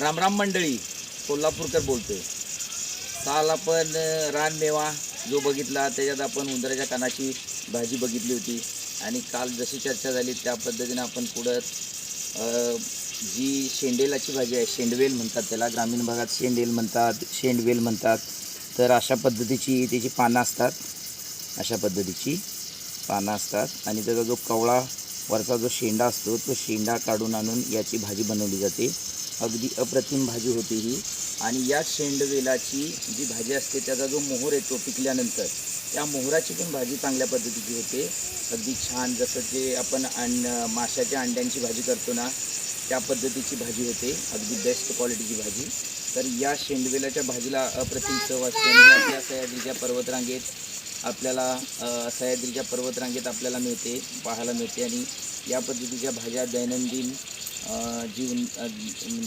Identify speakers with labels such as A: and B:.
A: रामराम मंडळी कोल्हापूरकर बोलतोय. काल आपण रानमेवा जो बघितला त्याच्यात आपण उंदराच्या कानाची भाजी बघितली होती. आणि काल जशी चर्चा झाली त्या पद्धतीनं आपण पुढं जी शेंडेलाची भाजी आहे शेंडवेल म्हणतात त्याला ग्रामीण भागात शेंडेल म्हणतात शेंडवेल म्हणतात. तर अशा पद्धतीची त्याची पानं असतात. अशा पद्धतीची पानं असतात. आणि त्याचा जो कवळा वरचा जो शेंडा असतो तो शेंडा काढून आणून याची भाजी बनवली जाते. अगदी अप्रतिम भाजी होती ही. आणि या शेंडवेलाची जी भाजी असते त्याचा जो मोहर येतो पिकल्यानंतर त्या मोहराची पण भाजी चांगल्या पद्धतीची होते. अगदी छान जसं जे आपण अंड माशाच्या अंड्यांची भाजी करतो ना त्या पद्धतीची भाजी होते. अगदी बेस्ट क्वालिटीची भाजी. तर या शेंडवेलाच्या भाजीला अप्रतिम चव असते. आणि आपल्या सह्याद्रीच्या पर्वतरांगेत आपल्याला सह्याद्रीच्या पर्वतरांगेत आपल्याला मिळते पाहायला मिळते. आणि या पद्धतीच्या भाज्या दैनंदिन जीवन